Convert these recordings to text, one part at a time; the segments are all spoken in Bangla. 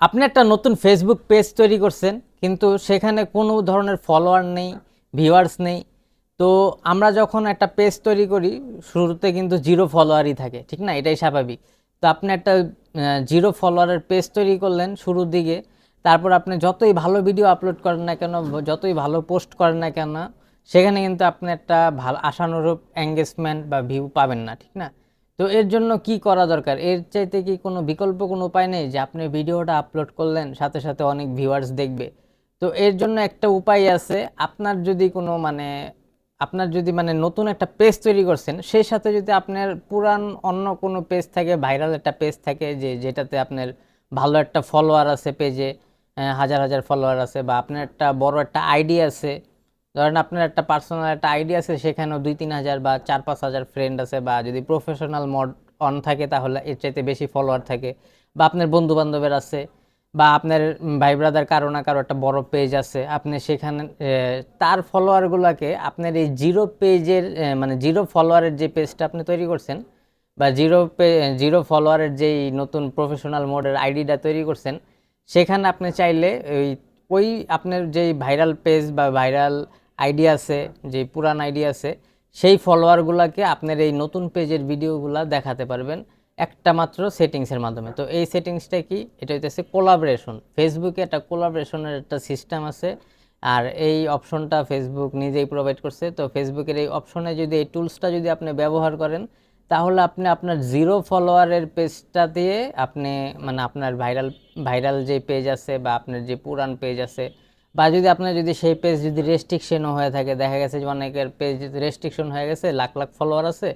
আপনি একটা নতুন ফেসবুক পেজ তৈরি করছেন, কিন্তু সেখানে কোনো ধরনের ফলোয়ার নেই ভিউয়ার্স নেই। তো আমরা যখন একটা পেজ তৈরি করি, শুরুতে কিন্তু জিরো ফলোয়ারই থাকে, ঠিক না? এটাই স্বাভাবিক। তো আপনি একটা জিরো ফলোয়ারের পেজ তৈরি করলেন শুরুর দিকে, তারপর আপনি যতই ভালো ভিডিও আপলোড করেন না কেন, যতই ভালো পোস্ট করেন না কেন, সেখানে কিন্তু আপনি একটা ভালো, আশানুরূপ এঙ্গেজমেন্ট বা ভিউ পাবেন না, ঠিক না? তো এর জন্য কি করা দরকার? এর চাইতে কি কোনো বিকল্প কোনো উপায় নেই যে আপনি ভিডিওটা আপলোড করলেন, সাথে সাথে অনেক ভিউয়ার্স দেখবে? তো এর জন্য একটা উপায় আছে, আপনার যদি কোনো মানে আপনার যদি মানে নতুন একটা পেজ তৈরি করছেন, সেই সাথে যদি আপনার পুরান অন্য কোনো পেজ থাকে ভাইরাল একটা পেজ থাকে যে, যেটাতে আপনার ভালো একটা ফলোয়ার আছে পেজে হাজার হাজার ফলোয়ার আছে বা আপনার একটা বড় একটা আইডি আছে ধরেন আপনার একটা পার্সোনাল একটা আইডি আছে, সেখানেও দুই, তিন হাজার বা চার, পাঁচ হাজার ফ্রেন্ড আছে বা যদি প্রফেশনাল মোড অন থাকে তাহলে এর চাইতে বেশি ফলোয়ার থাকে। বা আপনার বন্ধু বান্ধবের আছে, বা আপনার ভাই ব্রাদার কারও না কারও একটা বড় পেজ আছে, আপনি সেখানে তার ফলোয়ারগুলোকে আপনার এই জিরো পেজের মানে জিরো ফলোয়ারের যে পেজটা আপনি তৈরি করছেন, বা জিরো পে জিরো ফলোয়ারের যেই নতুন প্রফেশনাল মোডের আইডিটা তৈরি করছেন, সেখানে আপনি চাইলে ওই ওই আপনার যেই ভাইরাল পেজ বা ভাইরাল আইডি আছে যে পুরান আইডি আছে, সেই ফলোয়ারগুলোকে আপনার এই নতুন পেজের ভিডিওগুলো দেখাতে পারবেন একটা মাত্র সেটিংসের মাধ্যমে। তো এই সেটিংসটা কি? এটা হইতেছে কোলাবরেশন ফেসবুকে একটা কোলাবরেশনের একটা সিস্টেম আছে, আর এই অপশনটা ফেসবুক নিজেই প্রোভাইড করছে। তো ফেসবুকের এই অপশনে যদি এই টুলসটা যদি আপনি ব্যবহার করেন তাহলে আপনি আপনার জিরো ফলোয়ারের পেজটা দিয়ে আপনি মানে আপনার ভাইরাল ভাইরাল যে পেজ আছে বা আপনার যে পুরান পেজ আছে, বা যদি আপনার যদি সেই পেজ যদি রেস্ট্রিকশনও হয়ে থাকে, দেখা গেছে যে অনেকের পেজ রেস্ট্রিকশন হয়ে গেছে, লাখ লাখ ফলোয়ার আছে,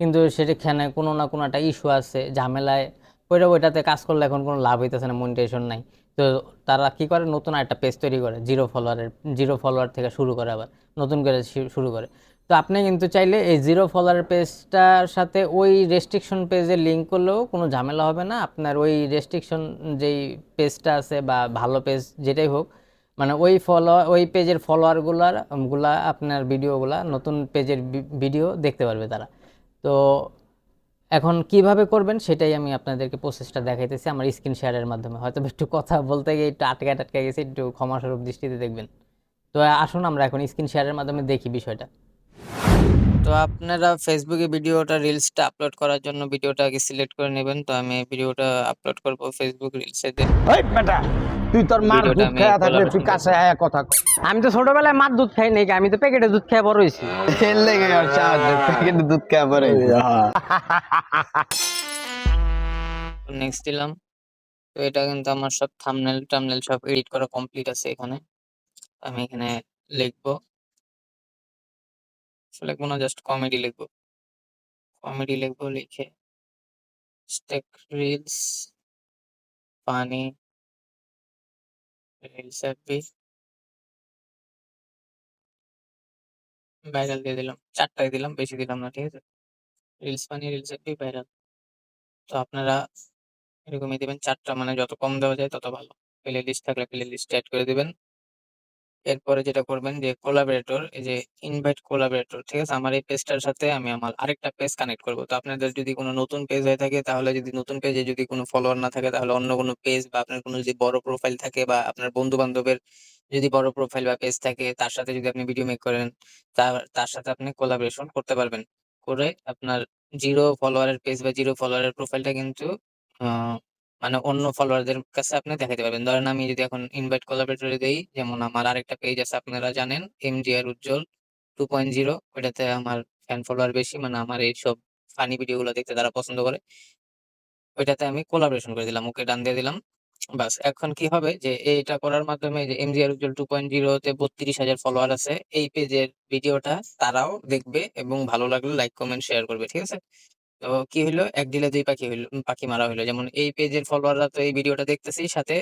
কিন্তু সেখানে কোনো না কোনো একটা ইস্যু আছে, ঝামেলায়, ওইটা, ওইটাতে কাজ করলে এখন কোনো লাভ হইতেছে না মনিটাইজেশন নাই। তো তারা কি করে? নতুন একটা পেজ তৈরি করে জিরো ফলোয়ারের জিরো ফলোয়ার থেকে শুরু করে আবার, নতুন করে শুরু করে। তো আপনি কিন্তু চাইলে এই জিরো ফলোয়ার পেজটার সাথে ওই রেস্ট্রিকশন পেজে লিঙ্ক করলেও কোনো ঝামেলা হবে না। আপনার ওই রেস্ট্রিকশন যেই পেজটা আছে বা ভালো পেজ যেটাই হোক মানে ওই ফলো ওই পেজের ফলোয়ারগুলারগুলা আপনার ভিডিওগুলা নতুন পেজের ভিডিও দেখতে পারবে তারা। তো এখন কীভাবে করবেন সেটাই আমি আপনাদেরকে প্রসেসটা দেখাইতেছি আমার স্ক্রিন শেয়ারের মাধ্যমে। হয়তো একটু কথা বলতে গিয়ে একটু আটকে আটকে গেছে, একটু ক্ষমাস্বরূপ দৃষ্টিতে দেখবেন। তো আসুন আমরা এখন স্ক্রিন শেয়ারের মাধ্যমে দেখি বিষয়টা। তো আপনারা ফেসবুকে ভিডিওটা রিলসটা আপলোড করার জন্য ভিডিওটা আগে সিলেক্ট করে নেবেন। তো আমি ভিডিওটা আপলোড করব ফেসবুক রিলসে ওই বেটা তুই তোর মার দুধ আমি খায়া থাকলে তুই কাছে আয়া কথা। আমি তো ছোটবেলায় মার দুধ খাই নাই আমি তো প্যাকেটে দুধ খেয়ে বড় হয়েছি। এর লেগে নেই, প্যাকেটে দুধ খাওয়া পরে নেক্সট দিলাম। তো এটা কিন্তু আমার সব থাম্বনেল টামনেল সব এডিট করা কমপ্লিট আছে এখানে। আমি এখানে লিখব। লিখব না জাস্ট কমেডি লিখব। কমেডি লিখব, লিখে রিলস পানি রিলস হ্যাপি ভাইরাল দিয়ে দিলাম, চারটায় দিলাম, বেশি দিলাম না, ঠিক আছে? Reels funny reels happy viral তো আপনারা এরকমই দিবেন, চারটা মানে যত কম দেওয়া যায় তত ভালো। প্লে লিস্ট থাকলে প্লে লিস্ট অ্যাড করে দিবেন। এরপরে যেটা করবেন যে কোলাবরেটর এই যে ইনভাইট কোলাবরেটর ঠিক আছে? আমার এই পেজটার সাথে আমি আমার আরেকটা পেজ কানেক্ট করব। তো আপনাদের যদি কোনো নতুন পেজ হয়ে থাকে, তাহলে যদি নতুন পেজে যদি কোনো ফলোয়ার না থাকে, তাহলে অন্য কোনো পেজ বা আপনার কোনো যদি বড় প্রোফাইল থাকে বা আপনার বন্ধু বান্ধবের যদি বড় প্রোফাইল বা পেজ থাকে, তার সাথে যদি আপনি ভিডিও মেক করেন, তার সাথে আপনি কোলাবরেশন করতে পারবেন। করে আপনার জিরো ফলোয়ারের পেজ বা জিরো ফলোয়ারের প্রোফাইলটা কিন্তু মানে অন্য ফলোয়ারদের কাছে আপনি দেখাতে পারবেন। ধরেন আমি যদি এখন ইনভাইট কোলাবরেটরে দেই, যেমন আমার আরেকটা পেজ আছে, আপনারা জানেন MGR Ujjwal two point zero ওইটাতে আমার ফ্যান ফলোয়ার বেশি মানে আমার এই সব ফানি ভিডিওগুলো দেখতে তারা পছন্দ করে। ওইটাতে আমি কোলাবরেশন করে দিলাম, ওকে ডান দিয়ে দিলাম। বাস, এখন কি হবে যে এটা করার মাধ্যমে যে এমজিআর উজ্জ্বল টু পয়েন্ট জিরোতে বত্রিশ হাজার ফলোয়ার আছে, এই পেজের ভিডিওটা তারাও দেখবে এবং ভালো লাগলে লাইক কমেন্ট শেয়ার করবে, ঠিক আছে? তো কি হইল? এক দিলে দুই পাখি হইল পাখি মারা হইল। যেমন এই পেজের ফলোয়াররা তো এই ভিডিওটা দেখতেছি সাথে,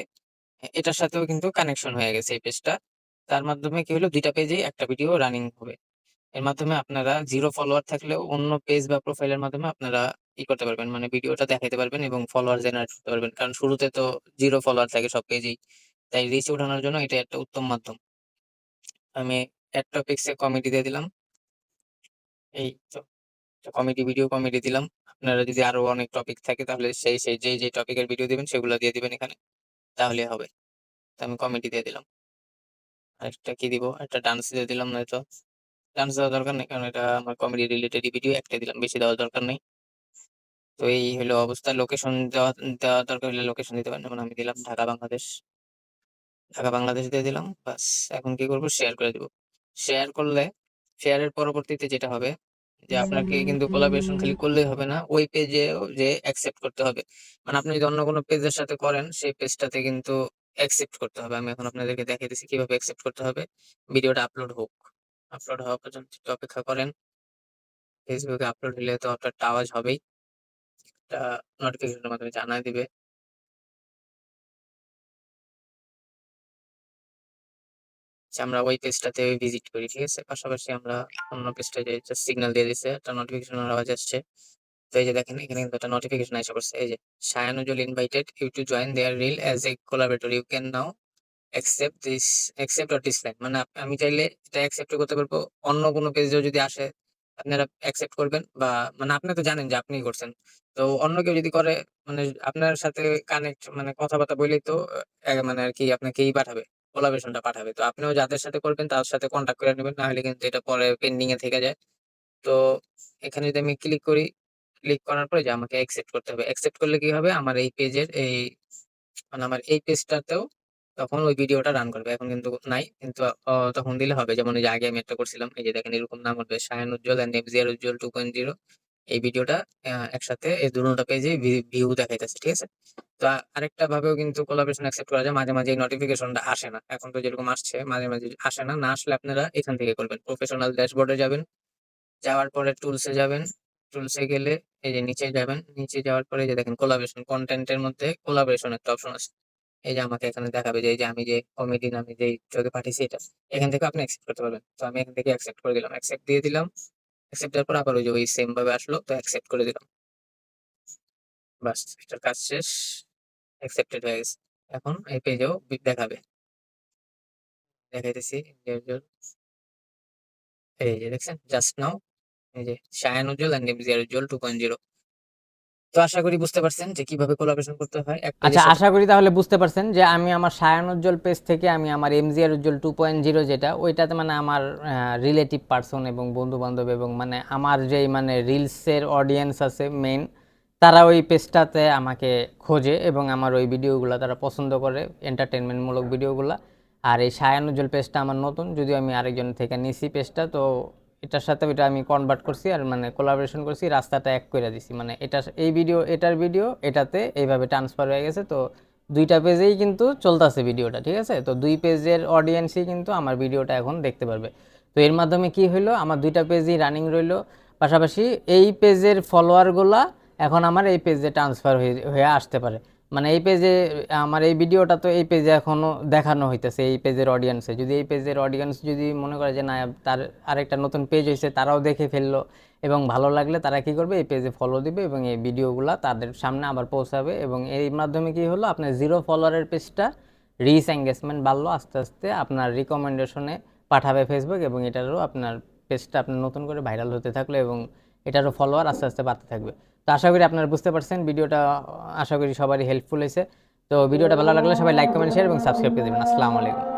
এটার সাথেও কিন্তু কানেকশন হয়ে গেছে এই পেজটা। তার মাধ্যমে কি হলো দুইটা পেজেই একটা ভিডিও রানিং হবে। এর মাধ্যমে আপনারা জিরো ফলোয়ার থাকলেও অন্য পেজ বা প্রোফাইলের মাধ্যমে আপনারা ই করতে পারবেন মানে ভিডিওটা দেখাতে পারবেন এবং ফলোয়ার জেনারেট করতে পারবেন। কারণ শুরুতে তো জিরো ফলোয়ার থাকে সব পেজেই তাই রিচ ওঠানোর জন্য এটা একটা উত্তম মাধ্যম। আমি এক টপিক্সে কমেডি দিয়ে দিলাম। এই তো। কমেডি ভিডিও কমেডি দিলাম? আপনারা যদি আরও অনেক টপিক থাকে, তাহলে সেই সেই যে যে টপিকের ভিডিও দিবেন, সেগুলো দিয়ে দিবেন এখানে। তাহলে হবে। তো আমি কমেডি দিয়ে দিলাম। আরেকটা কি দিব? একটা ডান্স দিয়ে দিলাম, নয়তো। ডান্স দেওয়ার দরকার নেই, কারণ এটা আমার কমেডি রিলেটেড ভিডিও একটা দিলাম, বেশি দেওয়ার দরকার নেই। তো এই হলো অবস্থা। লোকেশন দেওয়া দেওয়া দরকার হলে লোকেশন দিতে পারেন। যেমন আমি দিলাম ঢাকা, বাংলাদেশ। ঢাকা, বাংলাদেশ দিয়ে দিলাম, বাস। এখন কি করব? শেয়ার করে দিব। শেয়ার করলে শেয়ারের পরবর্তীতে যেটা হবে যে আপনাকে কিন্তু কোলাবরেশন খালি করলেই হবে না ওই পেজে যে অ্যাকসেপ্ট করতে হবে। মানে আপনি যদি অন্য কোনো পেজের সাথে করেন সেই পেজটাতে কিন্তু অ্যাকসেপ্ট করতে হবে। আমি এখন আপনাদেরকে দেখিয়ে দিচ্ছি কীভাবে অ্যাকসেপ্ট করতে হবে। ভিডিওটা আপলোড হোক। আপলোড হওয়া পর্যন্ত একটু অপেক্ষা করেন ফেসবুকে আপলোড হলে তো আপনার আওয়াজ হবেই। একটা নোটিফিকেশনের মাধ্যমে জানাই দিবে। আমরা ওই পেজটাতে ভিজিট করি, ঠিক আছে? পাশাপাশি আমরা অন্য পেজটা যে সিগন্যাল দিয়ে দিছে, একটা নোটিফিকেশন আওয়াজ আসছে। তো এই যে দেখেন, এখানে কিন্তু একটা নোটিফিকেশন এসে পড়ছে। এই যে Shayan Ujjwal invited you to join their reel as a collaborator you can now accept this accept or dislike মানে আমি চাইলে এটা অ্যাকসেপ্ট করতে পারব। অন্য কোনো পেজেও যদি আসে, আপনারা অ্যাকসেপ্ট করবেন বা মানে আপনি তো জানেন যে আপনি করছেন। তো অন্য কেউ যদি করে মানে আপনার সাথে কানেক্ট মানে কথাবার্তা বলেই তো মানে আর কি আপনাকে এই পাঠাবে। কোলাবরেশনটা পাঠাবে। তো আপনিও যাদের সাথে করবেন, তার সাথে কন্ট্যাক্ট করে নেবেন না হলে কিন্তু এটা পরে পেন্ডিং এ থেকে যায়। তো এখানে যদি আমি ক্লিক করি ক্লিক করার পরে যে আমাকে অ্যাকসেপ্ট করতে হবে। অ্যাকসেপ্ট করলে কি হবে? আমার এই পেজের এই মানে আমার এই পেজটাতেও তখন ওই ভিডিওটা রান করবে। এখন কিন্তু নাই, কিন্তু তখন দিলে হবে। যেমন এই যে আগে আমি একটা করছিলাম, এই যে দেখেন এরকম নাম উঠবে Shayan Ujjwal and FGR Ujjwal two point zero এই ভিডিওটা একসাথে এই দুটো পেজে ভিউ দেখাইতেছে, ঠিক আছে? তো আরেকটা ভাবেও কিন্তু কোলাবরেশন অ্যাকসেপ্ট করা যায়, মাঝে মাঝে এই নোটিফিকেশনটা আসে না। এখন তো যেরকম আসছে, মাঝে মাঝে আসে না না আসলে আপনারা এখান থেকে করবেন। প্রফেশনাল ড্যাশবোর্ডে যাবেন, যাওয়ার পরে টুলসে যাবেন টুলসে গেলে এই যে নিচে যাবেন, নিচে যাওয়ার পরে যে দেখেন কোলাবরেশন কন্টেন্টের মধ্যে কোলাবরেশন একটা অপশন আছে। এই যে আমাকে এখানে দেখাবে যে, এই যে আমি যে কমেডি নামে যে চোখে পাঠিয়েছি এটা, এখান থেকে আপনি অ্যাকসেপ্ট করতে পারবেন। তো আমি এখান থেকে অ্যাকসেপ্ট করে দিলাম অ্যাকসেপ্ট দিয়ে দিলাম। অ্যাকসেপ্ট পর আবার ওই যে ওই সেম ভাবে আসলো, তো অ্যাকসেপ্ট করে দিলাম। বাস এটার কাজ শেষ অ্যাকসেপ্টেড হয়ে গেছে। এখন এই পেজেও দেখাবে। দেখাইতেছি এই যে দেখছেন জাস্ট নাও এই যে Shayan Ujjwal and MGR Ujjwal two point zero তো আশা করি বুঝতে পারছেন যে কীভাবে কোলাবরেশন করতে হয়। আচ্ছা আশা করি তাহলে বুঝতে পারছেন যে আমি আমার সায়ান উজ্জ্বল পেজ থেকে আমি আমার MGR Ujjwal two point zero যেটা ওইটাতে মানে আমার রিলেটিভ পার্সন এবং বন্ধু বান্ধব এবং মানে আমার যেই মানে রিলসের অডিয়েন্স আছে মেইন তারা ওই পেজটাতে আমাকে খোঁজে এবং আমার ওই ভিডিওগুলো তারা পছন্দ করে এন্টারটেনমেন্টমূলক ভিডিওগুলো আর এই সায়ান উজ্জ্বল পেজটা আমার নতুন যদিও আমি আরেকজন থেকে নিছি পেজটা তো এটার সাথে ওইটা আমি কনভার্ট করছি আর মানে কোলাবোরেশন করছি, রাস্তাটা এক করে দিছি। মানে এটা এই ভিডিও এটার ভিডিও এটাতে এইভাবে ট্রান্সফার হয়ে গেছে। তো দুইটা পেজেই কিন্তু চলতেছে ভিডিওটা ঠিক আছে? তো দুই পেজের অডিয়েন্সই কিন্তু আমার ভিডিওটা এখন দেখতে পারবে। তো এর মাধ্যমে কি হইল? আমার দুইটা পেজই রানিং রইল। পাশাপাশি এই পেজের ফলোয়ারগুলা এখন আমার এই পেজে ট্রান্সফার হয়ে হয়ে আসতে পারে। মানে এই পেজে, আমার এই ভিডিওটা তো এই পেজে এখনও দেখানো হইতেছে, এই পেজের অডিয়েন্সে যদি এই পেজের অডিয়েন্স যদি মনে করে যে না, তার আরেকটা নতুন পেজ হয়েছে তারাও দেখে ফেলল এবং ভালো লাগলে তারা কি করবে? এই পেজে ফলো দিবে এবং এই ভিডিওগুলো তাদের সামনে আবার পৌঁছাবে এবং এই মাধ্যমে কি হলো? আপনার জিরো ফলোয়ারের পেজটা রিচ এঙ্গেজমেন্ট বাড়লো, আস্তে আস্তে আপনার রিকমেন্ডেশনে পাঠাবে ফেসবুক এবং এটারও আপনার পেজটা আপনার নতুন করে ভাইরাল হতে থাকল এবং এটারও ফলোয়ার আস্তে আস্তে বাড়তে থাকবে। তো আশা করি আপনারা বুঝতে পারছেন, ভিডিওটা, আশা করি সবারই হেল্পফুল হয়েছে। তো ভিডিওটা ভালো লাগলে সবাই লাইক কমেন্ট শেয়ার এবং সাবস্ক্রাইব করে দেবেন। আসসালামু আলাইকুম।